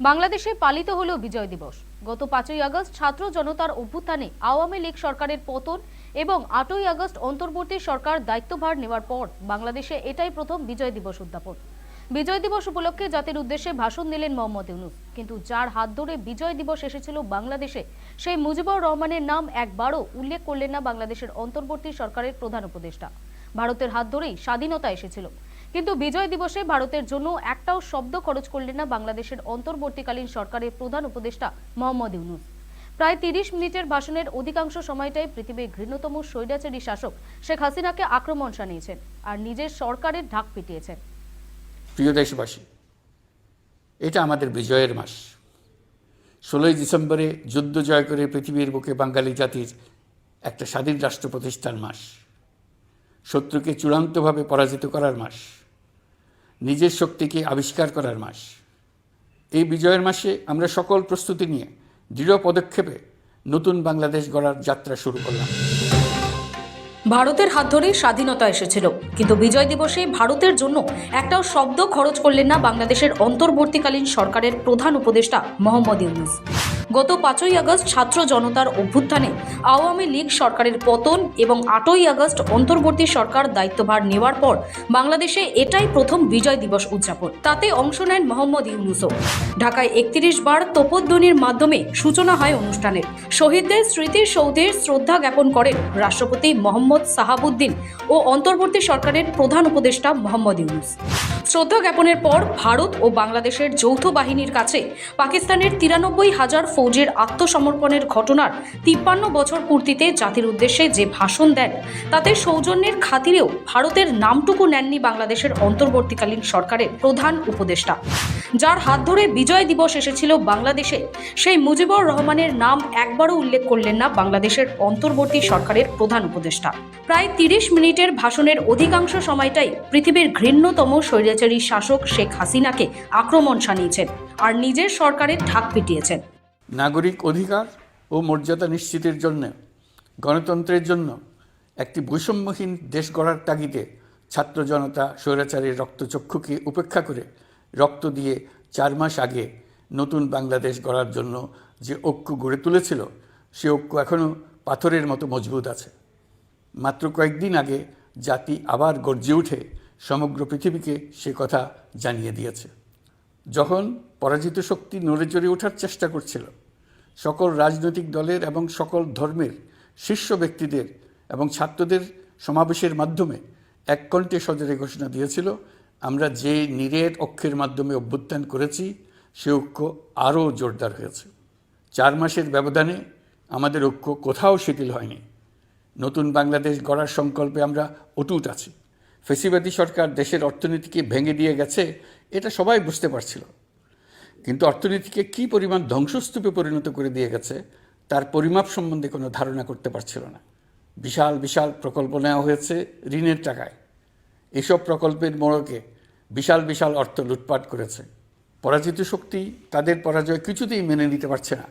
বাংলাদেশে পালিত হল বিজয় দিবস। গত পাঁচই আগস্ট ছাত্র জনতার অভ্যুত্থানে আওয়ামী লীগ সরকারের পতন এবং আটই আগস্ট অন্তর্বর্তী সরকার দায়িত্বভার নেওয়ার পর বাংলাদেশে এটাই প্রথম বিজয় দিবস উদ্যাপন। বিজয় দিবস উপলক্ষে জাতির উদ্দেশ্যে ভাষণ দিলেন মোহাম্মদ ইউনুস। কিন্তু যার হাত ধরে বিজয় দিবস এসেছিল বাংলাদেশে, সেই মুজিবুর রহমানের নাম একবারও উল্লেখ করলেন না বাংলাদেশের অন্তর্বর্তী সরকারের প্রধান উপদেষ্টা। ভারতের হাত ধরেই স্বাধীনতা এসেছিল। কিন্তু বিজয় দিবসে ভারতের জন্য একটাও শব্দ খরচ করলেন না বাংলাদেশের অন্তর্বর্তীকালীন সরকারের প্রধান উপদেষ্টা মোহাম্মদ ইউনুস। প্রায় তিরিশ মিনিটের ভাষণের অধিকাংশ সময়টাই পৃথিবীর ঘৃণ্যতম স্বৈরাচারী শাসক শেখ হাসিনাকে আক্রমণ শানিয়েছেন আর নিজের সরকারের ঢাক পিটিয়েছেন। প্রিয় দেশবাসী, এটা আমাদের বিজয়ের মাস। ষোলোই ডিসেম্বরে যুদ্ধ জয় করে পৃথিবীর বুকে বাঙালি জাতির একটা স্বাধীন রাষ্ট্র প্রতিষ্ঠার মাস। শত্রুকে চূড়ান্তভাবে পরাজিত করার মাস, নিজের শক্তিকে আবিষ্কার করার মাস। এই বিজয়ের মাসে আমরা সকল প্রস্তুতি নিয়ে দৃঢ় পদক্ষেপে নতুন বাংলাদেশ গড়ার যাত্রা শুরু করলাম। ভারতের হাত ধরেই স্বাধীনতা এসেছিল, কিন্তু বিজয় দিবসে ভারতের জন্য একটাও শব্দ খরচ করলেন না বাংলাদেশের অন্তর্বর্তীকালীন সরকারের প্রধান উপদেষ্টা মোহাম্মদ ইউনুস। গত পাঁচই আগস্ট ছাত্র জনতার অভ্যুত্থানে আওয়ামী লীগ সরকারের পতন এবং আটই আগস্ট অন্তর্বর্তী সরকার দায়িত্বভার নেওয়ার পর বাংলাদেশে এটাই প্রথম বিজয় দিবস উদযাপন। তাতে অংশ নেন মোহাম্মদ ইউনুসও। ঢাকায় একত্রিশ বার তোপধ্বনির মাধ্যমে সূচনা হয় অনুষ্ঠানের। শহীদদের স্মৃতির সৌধের শ্রদ্ধা জ্ঞাপন করেন রাষ্ট্রপতি মোহাম্মদ সাহাবুদ্দিন ও অন্তর্বর্তী সরকারের প্রধান উপদেষ্টা মোহাম্মদ ইউনুস। শ্রদ্ধা জ্ঞাপনের পর ভারত ও বাংলাদেশের যৌথ বাহিনীর কাছে পাকিস্তানের তিরানব্বই হাজার ফৌজের আত্মসমর্পণের ঘটনার তিপ্পান্ন বছর পূর্তিতে জাতির উদ্দেশ্যে যে ভাষণ দেন, তাতে সৌজন্যের খাতিরেও ভারতের নামটুকু নেননি বাংলাদেশের অন্তর্বর্তীকালীন সরকারের প্রধান উপদেষ্টা। যার হাত ধরে বিজয় দিবস এসেছিল বাংলাদেশে, সেই মুজিবুর রহমানের নাম একবারও উল্লেখ করলেন না বাংলাদেশের অন্তর্বর্তী সরকারের প্রধান উপদেষ্টা। প্রায় তিরিশ মিনিটের ভাষণের অধিকাংশ সময়টাই পৃথিবীর ঘৃণ্যতম স্বৈরাচারী শাসক শেখ হাসিনাকে আক্রমণ শানিয়েছেন, আর নিজের সরকারের ঢাক পিটিয়েছেন। নাগরিক অধিকার ও মর্যাদা নিশ্চিতের জন্য, গণতন্ত্রের জন্য একটি বৈষম্যহীন দেশ গড়ার তাগিদে ছাত্র জনতা স্বৈরাচারের রক্তচক্ষুকে উপেক্ষা করে রক্ত দিয়ে চার মাস আগে নতুন বাংলাদেশ গড়ার জন্য যে ঐক্য গড়ে তুলেছিল, সে ঐক্য এখনও পাথরের মতো মজবুত আছে। মাত্র কয়েকদিন আগে জাতি আবার গর্জে উঠে সমগ্র পৃথিবীকে সে কথা জানিয়ে দিয়েছে। যখন পরাজিত শক্তি নড়ে চড়ে ওঠার চেষ্টা করছিল, সকল রাজনৈতিক দলের এবং সকল ধর্মের শীর্ষ ব্যক্তিদের এবং ছাত্রদের সমাবেশের মাধ্যমে এক কণ্ঠে সজরে ঘোষণা দিয়েছিল, আমরা যে নিরেট অক্ষের মাধ্যমে অভ্যুত্থান করেছি, সে ঐক্য আরও জোরদার হয়েছে। চার মাসের ব্যবধানে আমাদের ঐক্য কোথাও শিথিল হয়নি। নতুন বাংলাদেশ গড়ার সংকল্পে আমরা অটুট আছি। ফেসিবাদী সরকার দেশের অর্থনীতিকে ভেঙে দিয়ে গেছে, এটা সবাই বুঝতে পারছিল। কিন্তু অর্থনীতিকে কী পরিমাণ ধ্বংসস্তূপে পরিণত করে দিয়ে গেছে, তার পরিমাপ সম্বন্ধে কোনো ধারণা করতে পারছিল না। বিশাল বিশাল প্রকল্প নেওয়া হয়েছে ঋণের টাকায়। এসব প্রকল্পের মোড়কে বিশাল বিশাল অর্থ লুটপাট করেছে। পরাজিত শক্তি তাদের পরাজয় কিছুতেই মেনে নিতে পারছে না।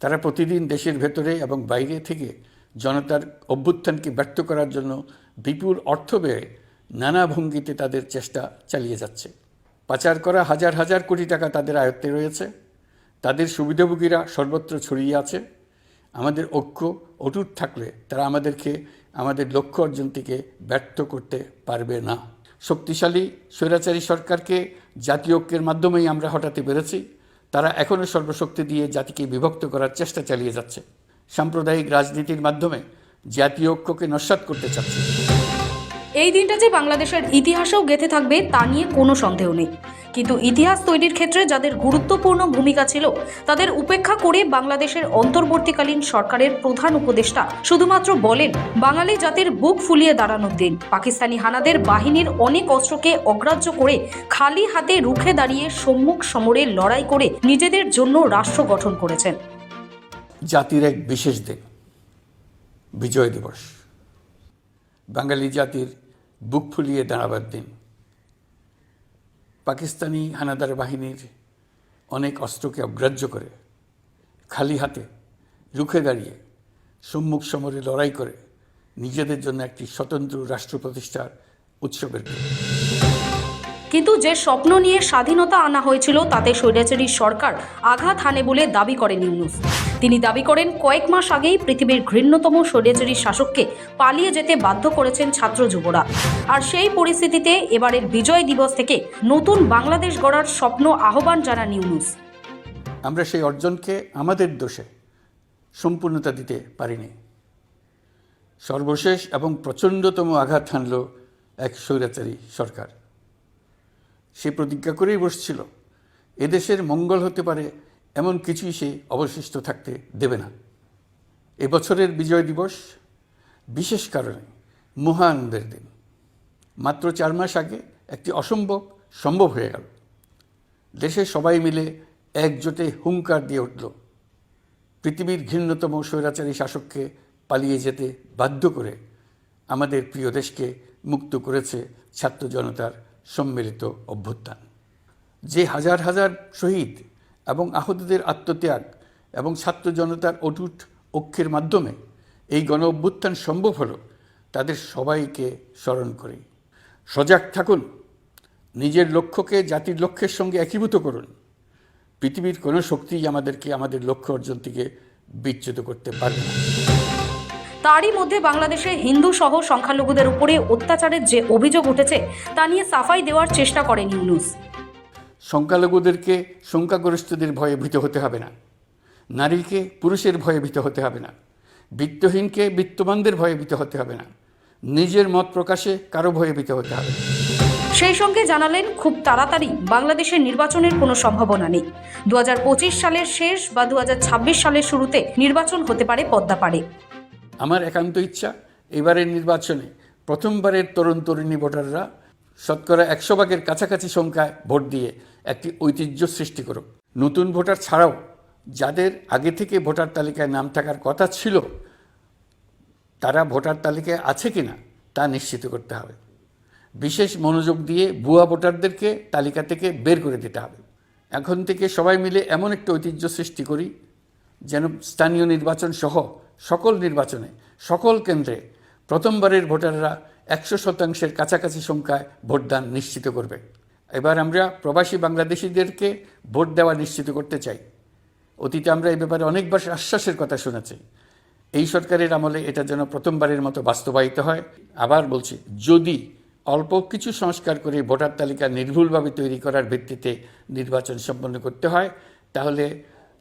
তারা প্রতিদিন দেশের ভেতরে এবং বাইরে থেকে জনতার অভ্যুত্থানকে ব্যর্থ করার জন্য বিপুল অর্থ ব্যয়ে নানা ভঙ্গিতে তাদের চেষ্টা চালিয়ে যাচ্ছে। পাচার করা হাজার হাজার কোটি টাকা তাদের আয়ত্তে রয়েছে। তাদের সুবিধাভোগীরা সর্বত্র ছড়িয়ে আছে। আমাদের ঐক্য অটুট থাকলে তারা আমাদেরকে, আমাদের লক্ষ্য অর্জন থেকে ব্যর্থ করতে পারবে না। শক্তিশালী স্বৈরাচারী সরকারকে জাতীয় ঐক্যের মাধ্যমেই আমরা হটাতে পেরেছি। তারা এখনও সর্বশক্তি দিয়ে জাতিকে বিভক্ত করার চেষ্টা চালিয়ে যাচ্ছে। সাম্প্রদায়িক রাজনীতির মাধ্যমে জাতীয় ঐক্যকে নস্বাত করতে চাচ্ছে। এই দিনটা যে বাংলাদেশের ইতিহাসেও গেঁথে থাকবে তা নিয়ে কোনো সন্দেহ নেই। কিন্তু ইতিহাস তৈরির ক্ষেত্রে যাদের গুরুত্বপূর্ণ ভূমিকা ছিল তাদের উপেক্ষা করে বাংলাদেশের অন্তর্বর্তীকালীন সরকারের প্রধান উপদেষ্টা শুধুমাত্র বলেন বাঙালি জাতির বুক ফুলিয়ে দাঁড়ানোর দিন। পাকিস্তানি হানাদের বাহিনীর অনেক অস্ত্রকে অগ্রাহ্য করে খালি হাতে রুখে দাঁড়িয়ে সম্মুখ সমরে লড়াই করে নিজেদের জন্য রাষ্ট্র গঠন করেছেন। জাতির এক বিশেষ দিন। বিজয় দিবস। বাঙালি জাতির বুক ফুলিয়ে দাঁড়াবার দিন। পাকিস্তানি হানাদার বাহিনীর অনেক অস্ত্রকে অগ্রাহ্য করে, খালি হাতে রুখে দাঁড়িয়ে সম্মুখ সমরে লড়াই করে নিজেদের জন্য একটি স্বতন্ত্র রাষ্ট্র প্রতিষ্ঠার উৎসবের কিন্তু যে স্বপ্ন নিয়ে স্বাধীনতা আনা হয়েছিল, তাতে স্বৈরাচারী সরকার আঘাত হানে বলে দাবি করেন ইউনুস। তিনি দাবি করেন, কয়েক মাস আগেই পৃথিবীর ঘৃণ্যতম স্বৈরাচারী শাসককে পালিয়ে যেতে বাধ্য করেছেন ছাত্র যুবরা। আর সেই পরিস্থিতিতে এবারের বিজয় দিবস থেকে নতুন বাংলাদেশ গড়ার স্বপ্ন আহ্বান জানান ইউনুস। আমরা সেই অর্জনকে আমাদের দোষে সম্পূর্ণতা দিতে পারিনি। সর্বশেষ এবং প্রচণ্ডতম আঘাত হানল এক স্বৈরাচারী সরকার। সে প্রতিজ্ঞা করেই বসছিল। এদেশের মঙ্গল হতে পারে এমন কিছুই সে অবশিষ্ট থাকতে দেবে না। এবছরের বিজয় দিবস বিশেষ কারণে মহানন্দের দিন। মাত্র চার মাস আগে একটি অসম্ভব সম্ভব হয়ে গেল। দেশে সবাই মিলে একজোটে হুঙ্কার দিয়ে উঠল। পৃথিবীর ঘৃণ্যতম স্বৈরাচারী শাসককে পালিয়ে যেতে বাধ্য করে আমাদের প্রিয় দেশকে মুক্ত করেছে ছাত্র জনতার সম্মিলিত অভ্যুত্থান। যে হাজার হাজার শহীদ এবং আহতদের আত্মত্যাগ এবং ছাত্র জনতার অটুট অক্ষের মাধ্যমে এই গণ অভ্যুত্থান সম্ভব হলো, তাদের সবাইকে স্মরণ করি। সজাগ থাকুন, নিজের লক্ষ্যকে জাতির লক্ষ্যের সঙ্গে একীভূত করুন। পৃথিবীর কোনো শক্তিই আমাদেরকে আমাদের লক্ষ্য অর্জন থেকে বিচ্যুত করতে পারবে না। তারই মধ্যে বাংলাদেশে হিন্দু সহ সংখ্যালঘুদের উপরে অত্যাচারের যে অভিযোগ উঠেছে তা নিয়ে সাফাই দেওয়ার চেষ্টা করেন ইউনুস। সংখ্যালঘুদেরকে সংখ্যাগরিষ্ঠদের ভয়ে ভীত হতে হবে না। নারীকে পুরুষের ভয়ে ভীত হতে হবে না। বিত্তহীনকে বিত্তবানদের ভয়ে ভীত হতে হবে না। নিজের মত প্রকাশে কারও ভয়ে ভীত হতে হবে সেই সঙ্গে জানালেন খুব তাড়াতাড়ি বাংলাদেশের নির্বাচনের কোনো সম্ভাবনা নেই। দু হাজার পঁচিশ সালের শেষ বা দু হাজার ছাব্বিশ সালের শুরুতে নির্বাচন হতে পারে পদ্মাপাড়ে আমার একান্ত ইচ্ছা এবারের নির্বাচনে প্রথমবারের তরুণ তরুণী ভোটাররা শতকরা একশো ভাগের কাছাকাছি সংখ্যায় ভোট দিয়ে একটি ঐতিহ্য সৃষ্টি করুক। নতুন ভোটার ছাড়াও যাদের আগে থেকে ভোটার তালিকায় নাম থাকার কথা ছিল, তারা ভোটার তালিকায় আছে কিনা তা নিশ্চিত করতে হবে। বিশেষ মনোযোগ দিয়ে ভুয়া ভোটারদেরকে তালিকা থেকে বের করে দিতে হবে। এখন থেকে সবাই মিলে এমন একটা ঐতিহ্য সৃষ্টি করি, যেন স্থানীয় নির্বাচন সহ সকল নির্বাচনে, সকল কেন্দ্রে প্রথমবারের ভোটাররা একশো শতাংশের কাছাকাছি সংখ্যায় ভোটদান নিশ্চিত করবে। এবার আমরা প্রবাসী বাংলাদেশিদেরকে ভোট দেওয়া নিশ্চিত করতে চাই। অতীতে আমরা এই ব্যাপারে অনেকবার আশ্বাসের কথা শুনেছি। এই সরকারের আমলে এটা যেন প্রথমবারের মতো বাস্তবায়িত হয়। আবার বলছি, যদি অল্প কিছু সংস্কার করে ভোটার তালিকা নির্ভুলভাবে তৈরি করার ভিত্তিতে নির্বাচন সম্পন্ন করতে হয়, তাহলে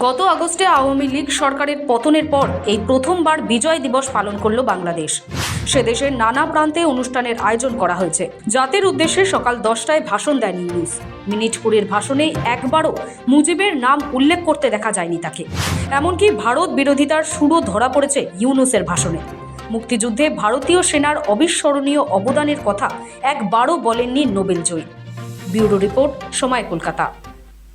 গত আগস্টে আওয়ামী লীগ সরকারের পতনের পর এই প্রথমবার বিজয় দিবস পালন করল বাংলাদেশ। সে দেশের নানা প্রান্তে অনুষ্ঠানের আয়োজন করা হয়েছে। জাতির উদ্দেশ্যে সকাল দশটায় ভাষণ দেন ইউনুস মিনিটপুরের ভাষণে একবারও মুজিবের নাম উল্লেখ করতে দেখা যায়নি তাকে। এমনকি ভারত বিরোধিতার সুরও ধরা পড়েছে ইউনুসের ভাষণে। মুক্তিযুদ্ধে ভারতীয় সেনার অবিস্মরণীয় অবদানের কথা একবারও বলেননি নোবেল জয়ী। ব্যুরো রিপোর্ট, সময় কলকাতা।